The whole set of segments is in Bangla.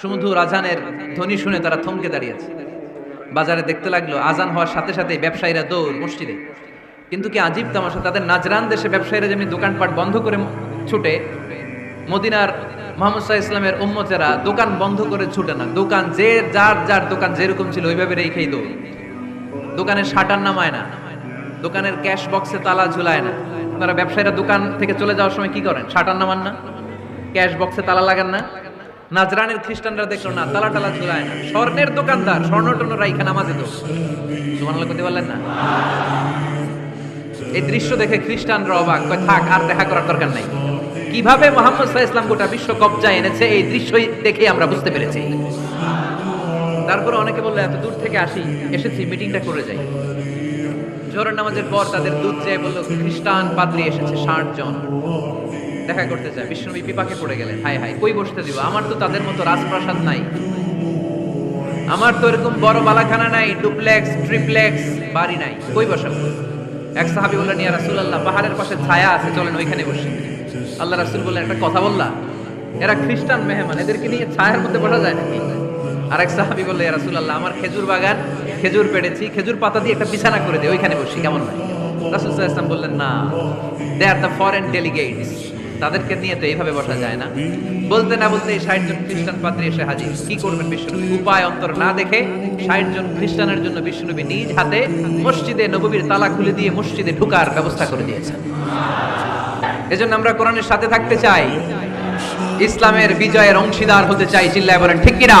সুমধুর আজানের ধ্বনি শুনে তারা থমকে দাঁড়িয়েছে। বাজারে দেখতে লাগল, আজান হওয়ার সাথে সাথে ব্যবসায়ীরা দৌড়, মসজিদে। কিন্তু কি আজীব তামাশা, তাদের নাজরান দেশে ব্যবসায়ীরা যেমনি দোকানপাট বন্ধ করে ছুটে, মদিনার মোহাম্মদ সাহা ইসলামের উম্মতেরা দোকান বন্ধ করে ছুটে না। দোকান যে, যার যার দোকান যেরকম ছিল, ওইভাবে রেখেই দৌড়। দোকানের শাটার নামায় না। দোকানের ক্যাশ বক্সে তালা ঝুলায় না। আপনারা ব্যবসায়ীরা দোকান থেকে চলে যাওয়ার সময় কি করেন? শাটার নামান না? ক্যাশ বক্সে তালা লাগান না? নাজরানের খ্রিস্টানরা দেখল না তালা টালা ঝুলায় না। স্বর্ণের দোকানদার স্বর্ণ টর্ণ রাইখা নামাজে তো। সুমানাল্লাহ করতে পারলেন না? এই দৃশ্য দেখে খ্রিস্টানরা অবাক, কয়, থাক, আর দেখা করার দরকার নাই। কীভাবে মোহাম্মদ সাহা ইসলাম গোটা বিশ্ব কবজা এনেছে, এই দৃশ্যই দেখে আমরা বুঝতে পেরেছি। তারপরে অনেকে বলল, এত দূর থেকে আসি, এসেছি, মিটিংটা করে যাই। জোহরের নামাজের পর তাদের দুধ চেয়ে বলল, খ্রিস্টান পাদ্রী এসেছে, ষাট জন। দেখা করতে চায়। বিষ্ণুবী বিপাকে পড়ে গেলেন। হাই হাই কই বসতে দিব? আমার তো তাদের মতো রাজপ্রাসাদ নাই। আমার তো এরকম বড় বালাখানা নাই, ডুপ্লেক্স, ট্রিপ্লেক্স, বাড়ি নাই। কই বসাবো? এক সাহাবি বললেন, ইয়া রাসূলুল্লাহ, পাহাড়ের পাশে ছায়া আছে, চলেন ওইখানে বসি। আল্লাহ রাসূল বললেন, একটা কথা বললা? এরা খ্রিস্টান মেহমান, এদেরকে নিয়ে ছায়ার মধ্যে বসা যায় নাকি? আর এক সাহাবি বললে, ইয়া রাসূলুল্লাহ, আমার খেজুর বাগান, খেজুর পেড়েছি, খেজুর পাতা দিয়ে একটা বিছানা করে দে, ওইখানে বসি, কেমন হয় রাসূল ওয়াসাল্লাম বললেন, না they are the foreign delegates তাদেরকে নিয়ে তো এইভাবে বসা যায় না। বলতে না বলতে ষাট জন খ্রিস্টান পাত্রী এসে হাজির। কি করবেন বিশ্বনবী? উপায় অন্তর না দেখে ষাট জন খ্রিস্টানের জন্য বিশ্বনবী নিজ হাতে মসজিদে নববীর তালা খুলে দিয়ে মসজিদে ঢুকার ব্যবস্থা করে দিয়েছেন। এজন্য আমরা কোরআনের সাথে থাকতে চাই। ইসলামের বিজয়ের অংশীদার হতে চাই, চিল্লায় বলেন, ঠিক কিনা?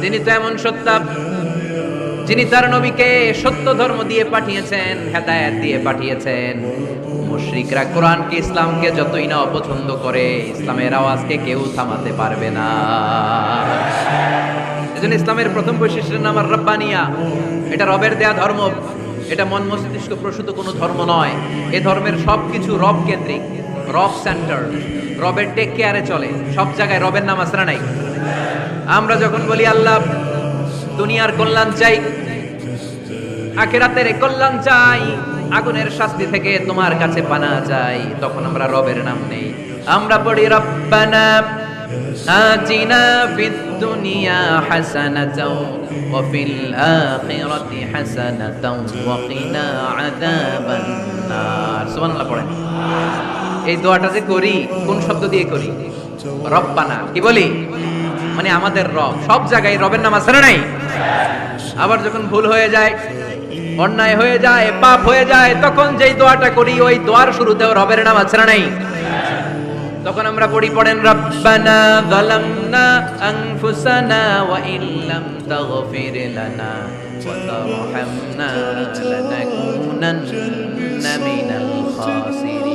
তিনি তো এমন সত্তা যিনি তার নবীকে সত্য ধর্ম দিয়ে পাঠিয়েছেন, হেদায়েত দিয়ে পাঠিয়েছেন, মুশরিকরা কোরআনকে, ইসলামকে যতই না অপছন্দ করে, ইসলামের আওয়াজকে কেউ থামাতে পারবে না। এজন্য ইসলামের প্রথম বৈশিষ্ট্যের নাম রব্বানিয়া। এটা রবের দেয়া ধর্ম। এটা মন মস্তিষ্ক প্রসূত কোনো ধর্ম নয়। এ ধর্মের সবকিছু রব কেন্দ্রিক। রব সেন্টার রবের টেক কেয়ারে চলে সব জায়গায় রবের নাম আসরা নাই আমরা যখন বলি আল্লাহ দুনিয়ার কল্যাণ চাই আখেরাতের কল্যাণ চাই আগুনের শাস্তি থেকে তোমার কাছে পানা চাই তখন আমরা রবের নাম নেই আমরা পড়ি রব্বানা آتنا في الدنيا حسنة وفي الآخرة حسنة وقنا عذاب النار سبحان الله পড়েন এই দোয়াটা যে করি, কোন শব্দ দিয়ে করি? রব্বানা। কি বলি? মানে আমাদের রব। সব জায়গায় রবের নাম আছে নাই? আবার যখন ভুল হয়ে যায়, অন্যায় হয়ে যায়, পাপ হয়ে যায়, তখন যেই দোয়াটা করি, ওই দোয়ার শুরুতেও রবের নাম আছে না নাই? তখন আমরা পড়ি, পড়েন, রব্বানা যালামনা আনফুসানা ওয়া ইল্লাম তাগফির লানা ওয়া তারহামনা লানাকুনান্না মিনাল খাসিরিন।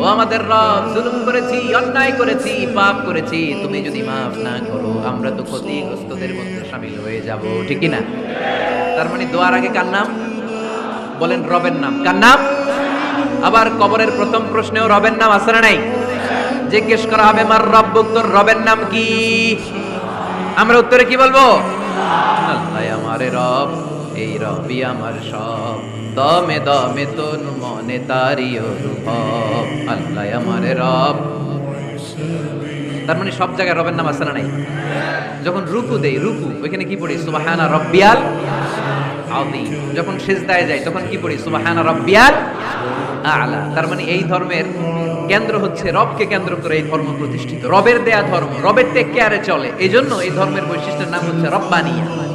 ও আমাদের রব, জুলুম করেছি, অন্যায় করেছি, পাপ করেছি, তুমি যদি মাফ না করো, আমরা তো ক্ষতিগ্রস্তদের মধ্যে শামিল হয়ে যাব, ঠিক না তার মানে দোয়ার আগে কার নাম? বলেন রবের নাম। কার নাম? আবার কবরের প্রথম প্রশ্নেও রবের নাম আছে না নাই? জিজ্ঞেস করা হবে, মার রব, তোর রবের নাম কি? আমরা উত্তরে কি বলব? আল্লাহ আমারে রব, এই রবি আমার সব। দমে দমে তোর মনে তারি অনুভব। আল্লাহ আমারে রব। তার মানে সব জায়গায় রবের নাম আছে নাই? যখন রুকু দেই, রুকু, ওইখানে কি পড়ি? সুবাহানা রব্বিয়াল আযীম। যখন সিজদায় যাই, তখন কি পড়ি? সুবহানা রাব্বিয়াল আলা। তার মানে এই ধর্মের কেন্দ্র হচ্ছে রবকে কেন্দ্র করে এই ধর্ম প্রতিষ্ঠিত। রবের দেয়া ধর্ম, রবের টেক কেয়ারে চলে। এই জন্য এই ধর্মের বৈশিষ্ট্যের নাম হচ্ছে রব্বানিয়া।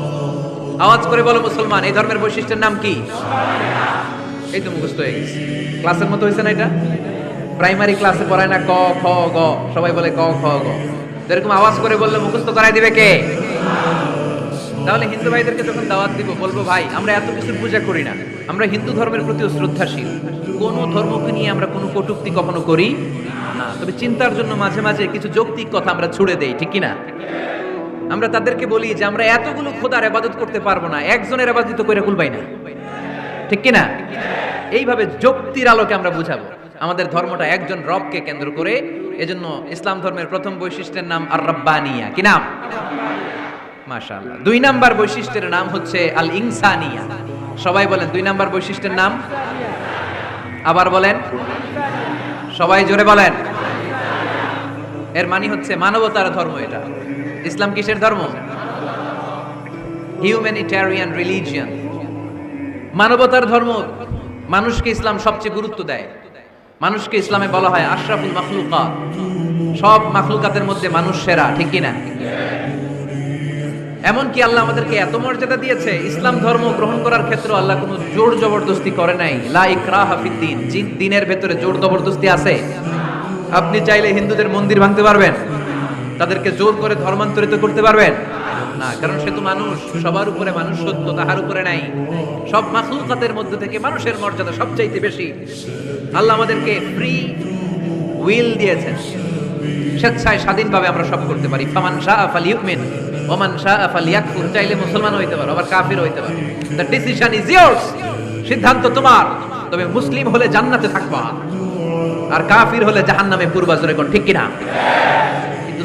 আওয়াজ করে বলো মুসলমান, এই ধর্মের বৈশিষ্ট্যের নাম কি? এই তো মুখস্থ হয়ে গেছে। ক্লাসের মতো হয়েছে না এটা? প্রাইমারি ক্লাসে পড়ায় না ক, খ, গ, সবাই বলে ক, খ, গ। এরকম আওয়াজ করে বললে মুখস্থ করাই দিবে কে? তাহলে হিন্দু ভাইদেরকে যখন দাওয়াত দিব, বলব ভাই, আমরা এত কিছু পূজা করি না। আমরা হিন্দু ধর্মের প্রতিও শ্রদ্ধাশীল। কোন ধর্মকে নিয়ে আমরা কোনো কটুক্তি কখনো করি না। তবে চিন্তার জন্য মাঝে মাঝে কিছু যৌক্তিক কথা আমরা ছুড়ে দেই, ঠিক কি না আমরা তাদেরকে বলি যে আমরা এতগুলো খোদার আবাদত করতে পারব না, একজনের আবাদিত করে খুলবাই না। ঠিক কি না? এইভাবে যুক্তির আলোকে আমরা বুঝাবো। আমাদের ধর্মটা একজন রবকে কেন্দ্র করে, এজন্য ইসলাম ধর্মের প্রথম বৈশিষ্ট্যের নাম আর রব্বানিয়া কি নাম? মাশাআল্লাহ। দুই নাম্বার বৈশিষ্ট্যের নাম হচ্ছে আল ইনসানিয়া সবাই বলেন, দুই নাম্বার বৈশিষ্ট্যের নাম? আবার বলেন। সবাই জোরে বলেন। এর মানে হচ্ছে মানবতার ধর্ম এটা। ইসলাম কিসের ধর্ম? হিউম্যানিটারিয়ান রিলিজিয়ান মানবতার ধর্ম মানুষকে ইসলাম সবচেয়ে গুরুত্ব দেয়। মানুষকে ইসলামে বলা হয় আশরাফুল মাখলুকাত। সব মাখলুকাতের মধ্যে মানুষ সেরা, ঠিক কি না এমনকি আল্লাহ আমাদেরকে এত মর্যাদা দিয়েছে, ইসলাম ধর্ম গ্রহণ করার ক্ষেত্রে আল্লাহ কোনো জোর জবরদস্তি করে নাই। লা ইকরাহা ফিদ্দিন জিন দিনের ভেতরে জোর জবরদস্তি আছে। আপনি চাইলে হিন্দুদের মন্দির ভাঙতে পারবেন। তাদেরকে জোর করে ধর্মান্তরিত করতে পারবেন? না, কারণ সে তো মানুষ, সবার উপরে মানুষ সত্য, তাহার উপরে নাই। সব মাখলুকাতের মধ্যে থেকে মানুষের মর্যাদা সবচাইতে বেশি। আল্লাহ আমাদেরকে ফ্রি উইল দিয়েছেন। স্বেচ্ছায় স্বাধীনভাবে আমরা সব করতে পারি। ফামান শাহ আফাল ইউমিন ওমান শাহ আফাল ইয়াকফুর চাইলে মুসলমান হইতে পারো, আবার কাফির হইতে পারো। দ্য ডিসিশন ইজ ইয়ার্স সিদ্ধান্ত তোমার। তবে মুসলিম হলে জান্নাতে থাকবা। আর কাফির হলে জাহান্নামে পূর্বাজরে কোন, ঠিক কিনা?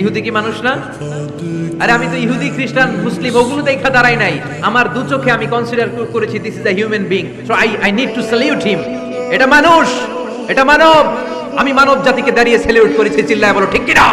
ইহুদি কি মানুষ না? আরে আমি তো ইহুদি, খ্রিস্টান, মুসলিম, ওগুলো দেখা দাঁড়াই নাই। আমার দু চোখে আমি কনসিডার করেছি this is a human being so I I need to salute him এটা মানুষ, এটা মানব। আমি মানব জাতিকে দাঁড়িয়ে স্যালিউট করেছি, চিল্লায় বলো, ঠিক কিনা?